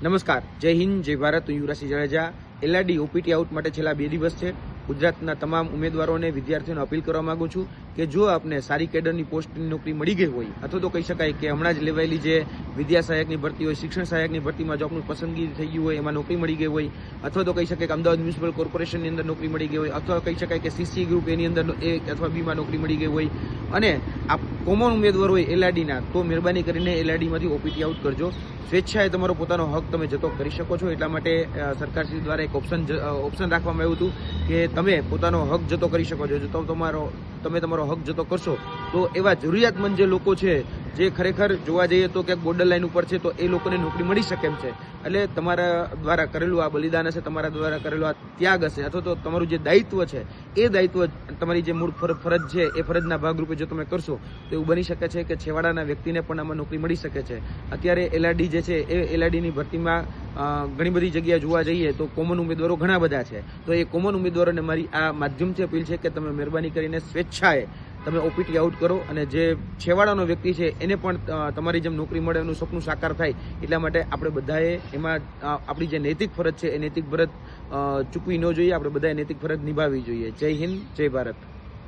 નમસ્કાર. જય હિન્દ, જય ભારત, હું Yuvrajsinh Jadeja. LRD OPT out માટે છેલ્લા બે દિવસ છે. ગુજરાતના તમામ ઉમેદવારોને, વિદ્યાર્થીઓને અપીલ કરવા માંગુ છું કે જો આપને સારી કેડરની પોસ્ટની નોકરી મળી ગઈ હોય, અથવા તો કહી શકાય કે હમણાં જ લેવાયેલી જે વિદ્યા સહાયકની ભરતી હોય, શિક્ષણ સહાયકની ભરતીમાં જો આપણું પસંદગી થઈ ગયું હોય, એમાં નોકરી મળી ગઈ હોય, અથવા તો કહી શકાય કે અમદાવાદ મ્યુનિસિપલ કોર્પોરેશનની અંદર નોકરી મળી ગઈ હોય, અથવા કહી શકાય કે સીસી ગ્રુપ એની અંદર એ અથવા બીમાં નોકરી મળી ગઈ હોય. અને આ કોમન ઉમેદવાર હોય એલઆરડીના તો મહેરબાની કરીને એલઆરડીમાંથી ઓપીટી આઉટ કરજો. સ્વેચ્છાએ તમારો પોતાનો હક તમે જતો કરી શકો છો. એટલા માટે સરકારશ્રી દ્વારા એક ઓપ્શન ઓપ્શન રાખવામાં આવ્યું હતું કે તમે પોતાનો હક જતો કરી શકો છો. જો તમે તમારો તમે તમારો હક જતો કરશો, તો એવા જરૂરિયાતમંદ જે લોકો છે જે ખરેખર જોવા જઈએ તો ક્યાંક બોર્ડર લાઈન ઉપર છે, તો એ લોકોને નોકરી મળી શકે એમ છે. એટલે તમારા દ્વારા કરેલું આ બલિદાન હશે, તમારા દ્વારા કરેલું આ ત્યાગ હશે, અથવા તો તમારું જે દાયિત્વ છે, એ દાયિત્વ તમારી જે મૂળ ફર- ફરજ છે, એ ફરજના ભાગરૂપે જો તમે કરશો, તો એવું બની શકે છે કે છેવાડાના વ્યક્તિને પણ આમાં નોકરી મળી શકે છે. અત્યારે એલઆરડી જે છે, એ એલઆરડીની ભરતીમાં ઘણી બધી જગ્યા જોવા જઈએ તો કોમન ઉમેદવારો ઘણા બધા છે. તો એ કોમન ઉમેદવારોને મારી આ માધ્યમથી અપીલ છે કે તમે મહેરબાની કરીને સ્વેચ્છાએ તમે ઓપીટી આઉટ કરો અને જે છેવાડાનો વ્યક્તિ છે, એને પણ તમારી જેમ નોકરી મળે એનું સપનું સાકાર થાય, એટલા માટે આપણે બધાએ એમાં આપણી જે નૈતિક ફરજ છે, એ નૈતિક ફરજ ચૂકવી ન જોઈએ, આપણે બધાએ નૈતિક ફરજ નિભાવવી જોઈએ. જય હિન્દ, જય ભારત.